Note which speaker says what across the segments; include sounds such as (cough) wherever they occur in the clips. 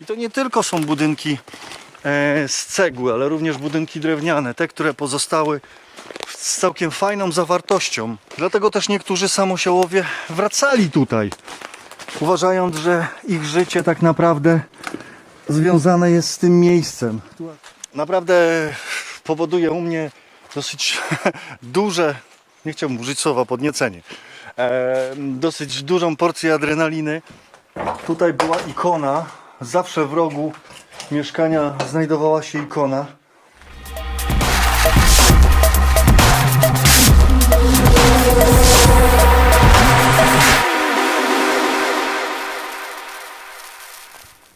Speaker 1: I to nie tylko są budynki e, z cegły, ale również budynki drewniane, te, które pozostały z całkiem fajną zawartością. Dlatego też niektórzy samosiołowie wracali tutaj, uważając, że ich życie tak naprawdę związane jest z tym miejscem. Naprawdę powoduje u mnie dosyć (laughs) duże, nie chciałbym użyć słowa podniecenie, e, dosyć dużą porcję adrenaliny. Tutaj była ikona, zawsze w rogu mieszkania znajdowała się ikona.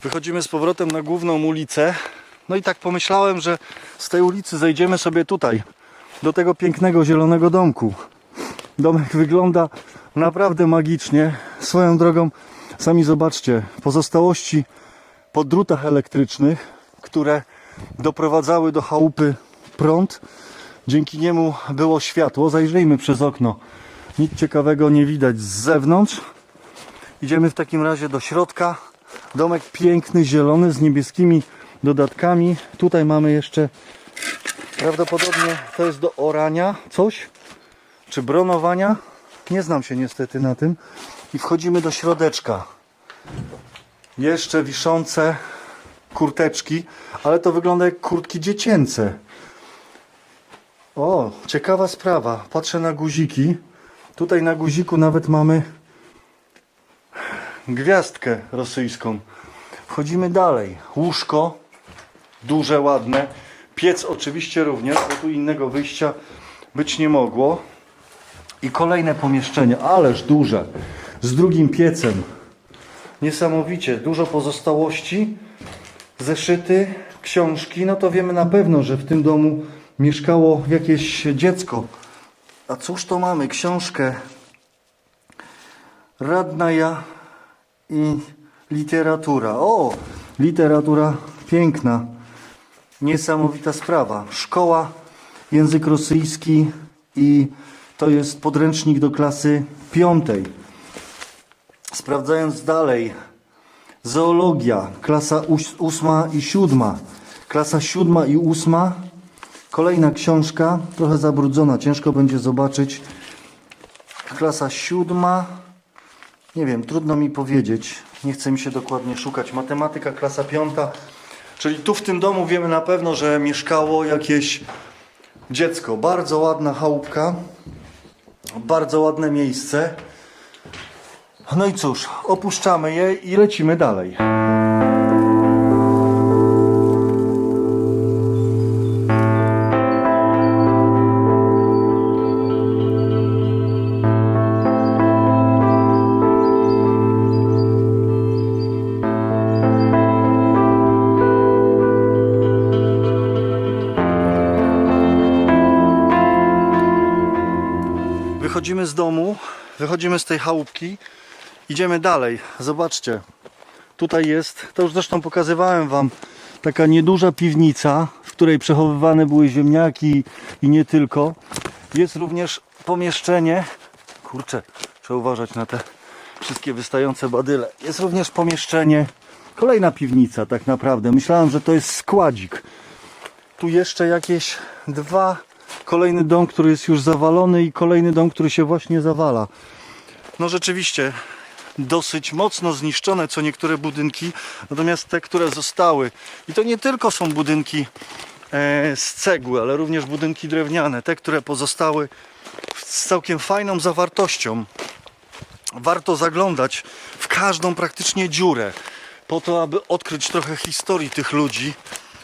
Speaker 1: Wychodzimy z powrotem na główną ulicę. No i tak pomyślałem, że z tej ulicy zejdziemy sobie tutaj, do tego pięknego zielonego domku. Domek wygląda naprawdę magicznie. Swoją drogą, sami zobaczcie, pozostałości po drutach elektrycznych, które doprowadzały do chałupy prąd. Dzięki niemu było światło. Zajrzyjmy przez okno. Nic ciekawego nie widać z zewnątrz. Idziemy w takim razie do środka. Domek piękny, zielony, z niebieskimi dodatkami. Tutaj mamy jeszcze prawdopodobnie to jest do orania coś, czy bronowania. Nie znam się niestety na tym. I wchodzimy do środeczka. Jeszcze wiszące kurteczki, ale to wygląda jak kurtki dziecięce. O, ciekawa sprawa. Patrzę na guziki. Tutaj na guziku nawet mamy gwiazdkę rosyjską. Wchodzimy dalej. Łóżko, duże, ładne. Piec oczywiście również, bo tu innego wyjścia być nie mogło. I kolejne pomieszczenie, ależ duże, z drugim piecem. Niesamowicie, dużo pozostałości, zeszyty, książki. No to wiemy na pewno, że w tym domu mieszkało jakieś dziecko. A cóż to mamy? Książkę Radnaja i literatura. O, literatura piękna. Niesamowita sprawa. Szkoła, język rosyjski i to jest podręcznik do klasy piątej. Sprawdzając dalej, zoologia, klasa ós- ósma i siódma. Klasa siódma i ósma. Kolejna książka, trochę zabrudzona, ciężko będzie zobaczyć. Klasa siódma, nie wiem, trudno mi powiedzieć. Nie chce mi się dokładnie szukać. Matematyka, klasa piąta. Czyli tu w tym domu wiemy na pewno, że mieszkało jakieś dziecko. Bardzo ładna chałupka. Bardzo ładne miejsce. No i cóż, opuszczamy je i lecimy dalej. Wychodzimy z domu, wychodzimy z tej chałupki, idziemy dalej. Zobaczcie, tutaj jest, to już zresztą pokazywałem Wam, taka nieduża piwnica, w której przechowywane były ziemniaki i nie tylko. Jest również pomieszczenie, kurczę, trzeba uważać na te wszystkie wystające badyle. Jest również pomieszczenie, kolejna piwnica tak naprawdę. Myślałem, że to jest składzik. Tu jeszcze jakieś dwa, kolejny dom, który jest już zawalony i kolejny dom, który się właśnie zawala. No rzeczywiście dosyć mocno zniszczone co niektóre budynki, natomiast te, które zostały i to nie tylko są budynki e, z cegły, ale również budynki drewniane, te, które pozostały z całkiem fajną zawartością. Warto zaglądać w każdą praktycznie dziurę po to, aby odkryć trochę historii tych ludzi,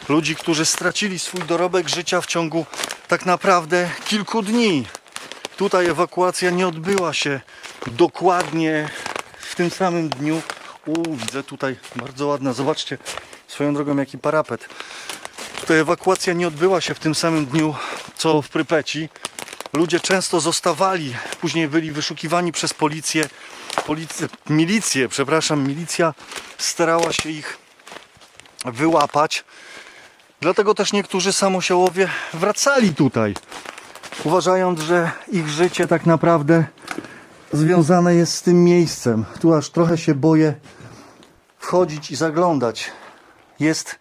Speaker 1: ludzi, którzy stracili swój dorobek życia w ciągu tak naprawdę kilku dni. Tutaj ewakuacja nie odbyła się dokładnie tym samym dniu. U, widzę tutaj bardzo ładna, zobaczcie swoją drogą jaki parapet. Tutaj ewakuacja nie odbyła się w tym samym dniu co w Prypeci. Ludzie często zostawali, później byli wyszukiwani przez policję, policję milicję, przepraszam, milicja starała się ich wyłapać. Dlatego też niektórzy samosiołowie wracali tutaj, uważając, że ich życie tak naprawdę związane jest z tym miejscem. Tu aż trochę się boję wchodzić i zaglądać. jest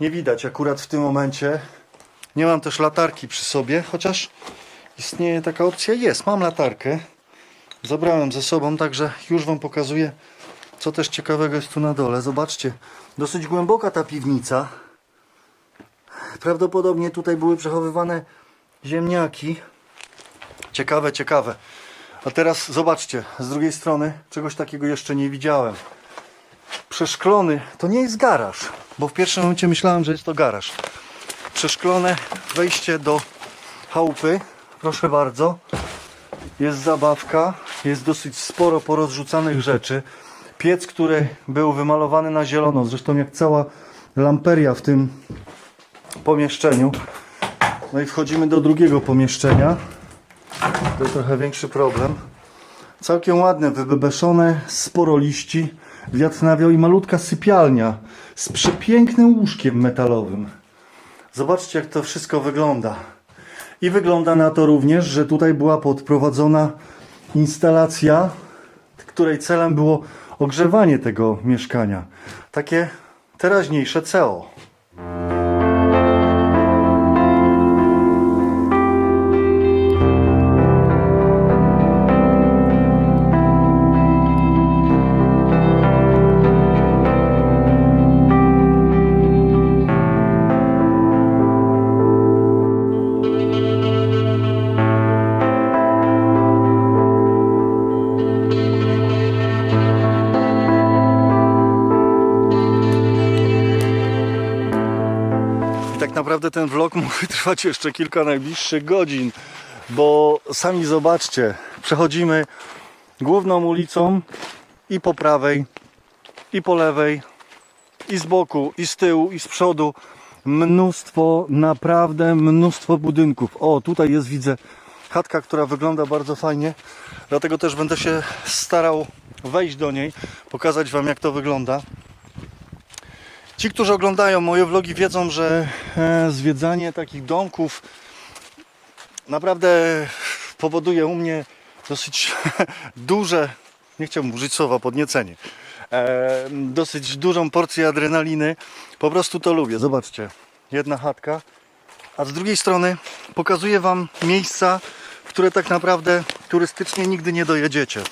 Speaker 1: nie widać akurat w tym momencie. Nie mam też latarki przy sobie, chociaż istnieje taka opcja. Jest, mam latarkę. Zabrałem ze sobą, także już Wam pokazuję, co też ciekawego jest tu na dole. Zobaczcie, dosyć głęboka ta piwnica. Prawdopodobnie tutaj były przechowywane ziemniaki. Ciekawe, ciekawe. A teraz zobaczcie, z drugiej strony czegoś takiego jeszcze nie widziałem. Przeszklony to nie jest garaż, bo w pierwszym momencie myślałem, że jest to garaż. Przeszklone wejście do chałupy, proszę bardzo. Jest zabawka, jest dosyć sporo porozrzucanych rzeczy. Piec, który był wymalowany na zielono, zresztą jak cała lamperia w tym pomieszczeniu. No i wchodzimy do drugiego pomieszczenia. To trochę większy problem. Całkiem ładne, wybebeszone, sporo liści, wiatr nawiał i malutka sypialnia z przepięknym łóżkiem metalowym. Zobaczcie, jak to wszystko wygląda. I wygląda na to również, że tutaj była podprowadzona instalacja, której celem było ogrzewanie tego mieszkania. Takie teraźniejsze CEO. Naprawdę ten vlog (laughs) mógł trwać jeszcze kilka najbliższych godzin, bo sami zobaczcie, przechodzimy główną ulicą i po prawej, i po lewej, i z boku, i z tyłu, i z przodu. Mnóstwo, naprawdę mnóstwo budynków. O, tutaj jest, widzę, chatka, która wygląda bardzo fajnie. Dlatego też będę się starał wejść do niej, pokazać Wam, jak to wygląda. Ci, którzy oglądają moje vlogi, wiedzą, że e, zwiedzanie takich domków naprawdę powoduje u mnie dosyć (laughs) duże, nie chciałbym użyć słowa podniecenie, e, dosyć dużą porcję adrenaliny. Po prostu to lubię. Zobaczcie, jedna chatka, a z drugiej strony pokazuję Wam miejsca, które tak naprawdę turystycznie nigdy nie dojedziecie.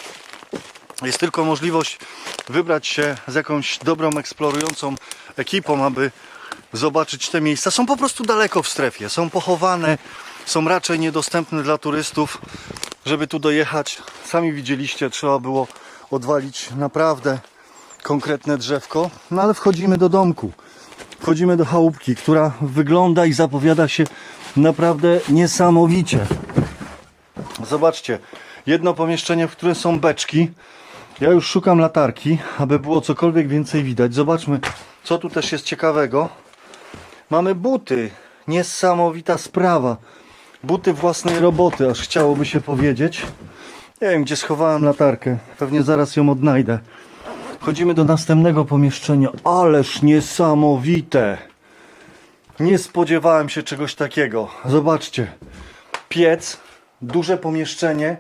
Speaker 1: Jest tylko możliwość wybrać się z jakąś dobrą, eksplorującą ekipą, aby zobaczyć te miejsca. Są po prostu daleko w strefie, są pochowane, są raczej niedostępne dla turystów. Żeby tu dojechać, sami widzieliście, trzeba było odwalić naprawdę konkretne drzewko. No ale wchodzimy do domku, wchodzimy do chałupki, która wygląda i zapowiada się naprawdę niesamowicie. Zobaczcie, jedno pomieszczenie, w którym są beczki. Ja już szukam latarki, aby było cokolwiek więcej widać. Zobaczmy, co tu też jest ciekawego. Mamy buty. Niesamowita sprawa. Buty własnej roboty, aż chciałoby się powiedzieć. Nie wiem, gdzie schowałem latarkę. Pewnie zaraz ją odnajdę. Chodzimy do następnego pomieszczenia. Ależ niesamowite. Nie spodziewałem się czegoś takiego. Zobaczcie. Piec, duże pomieszczenie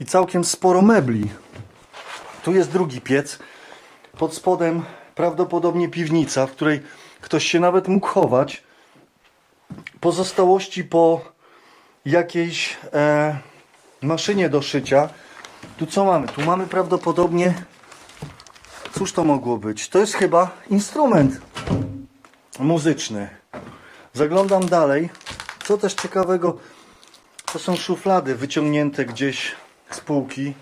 Speaker 1: i całkiem sporo mebli. Tu jest drugi piec. Pod spodem prawdopodobnie piwnica, w której ktoś się nawet mógł chować. Pozostałości po jakiejś e, maszynie do szycia. Tu co mamy? Tu mamy prawdopodobnie. Cóż to mogło być? To jest chyba instrument muzyczny. Zaglądam dalej. Co też ciekawego, to są szuflady wyciągnięte gdzieś z półki.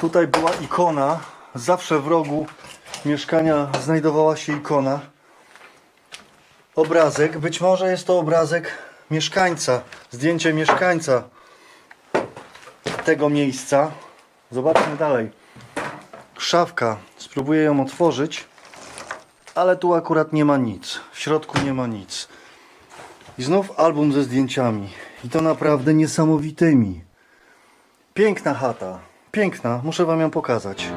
Speaker 1: Tutaj była ikona. Zawsze w rogu mieszkania znajdowała się ikona. Obrazek. Być może jest to obrazek mieszkańca. Zdjęcie mieszkańca tego miejsca. Zobaczmy dalej. Szafka. Spróbuję ją otworzyć. Ale tu akurat nie ma nic. W środku nie ma nic. I znów album ze zdjęciami. I to naprawdę niesamowitymi. Piękna chata. Piękna. Muszę wam ją pokazać.